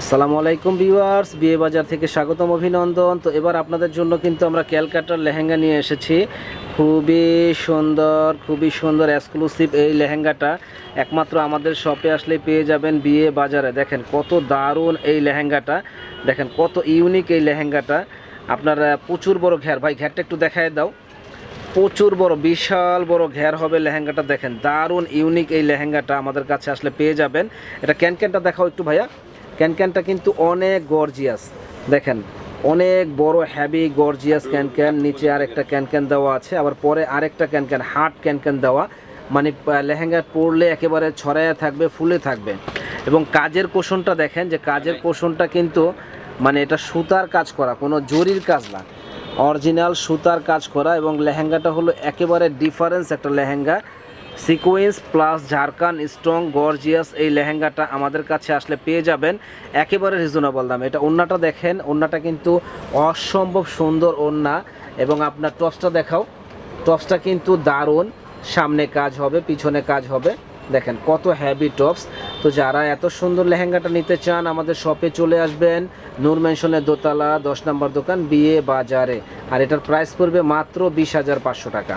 আসসালামু আলাইকুম ভিউয়ার্স, বিয়ে বাজার থেকে স্বাগতম অভিনন্দন। তো এবার আপনাদের জন্য কিন্তু আমরা ক্যালকাটার লেহেঙ্গা নিয়ে এসেছি। খুবই সুন্দর খুবই সুন্দর এক্সক্লুসিভ এই লেহেঙ্গাটা। একমাত্র আমাদের শপে আসলে পেয়ে যাবেন বিয়ে বাজারে। দেখেন কত দারুণ এই লেহেঙ্গাটা। দেখেন কত ইউনিক এই লেহেঙ্গাটা। আপনার প্রচুর বড় ঘের। ভাই, ঘেরটা একটু দেখায় দাও। প্রচুর বড়, বিশাল বড় ঘের হবে লেহেঙ্গাটা। দেখেন দারুণ ইউনিক এই লেহেঙ্গাটা আমাদের কাছে আসলে পেয়ে যাবেন। এটা ক্যান ক্যানটা দেখাও একটু ভাইয়া। ক্যানক্যানটা কিন্তু অনেক গর্জিয়াস দেখেন, অনেক বড় হ্যাভি গর্জিয়াস ক্যানক্যান। নিচে আর একটা ক্যানক্যান দেওয়া আছে, আবার পরে আরেকটা ক্যানক্যান হার্ড ক্যানক্যান দেওয়া। মানে লেহেঙ্গা পরলে একেবারে ছড়াইয়া থাকবে, ফুলে থাকবে। এবং কাজের পোষণটা দেখেন যে, কাজের পোষণটা কিন্তু মানে এটা সুতার কাজ করা, কোনো জরির কাজ না। অরিজিনাল সুতার কাজ করা এবং লেহেঙ্গাটা হলো একেবারে ডিফারেন্স একটা লেহেঙ্গা। সিকোয়েন্স প্লাস ঝাড়খান স্ট্রং গর্জিয়াস এই লেহেঙ্গাটা আমাদের কাছে আসলে পেয়ে যাবেন। একেবারে রিজনেবল দাম। এটা ওন্নাটা দেখেন, ওন্নাটা কিন্তু অসম্ভব সুন্দর ওন্না এবং আপনার টপসটা দেখাও। টপসটা কিন্তু দারুণ। সামনে কাজ হবে, পিছনে কাজ হবে। দেখেন কত হ্যাভি টপস তো যারা এত সুন্দর লেহেঙ্গাটা নিতে চান, আমাদের শপে চলে আসবেন। নূর মেনশনের দোতলা, দশ নম্বর দোকান, বিয়ে বাজারে। আর এটার প্রাইস পড়বে মাত্র বিশ হাজার পাঁচশো টাকা।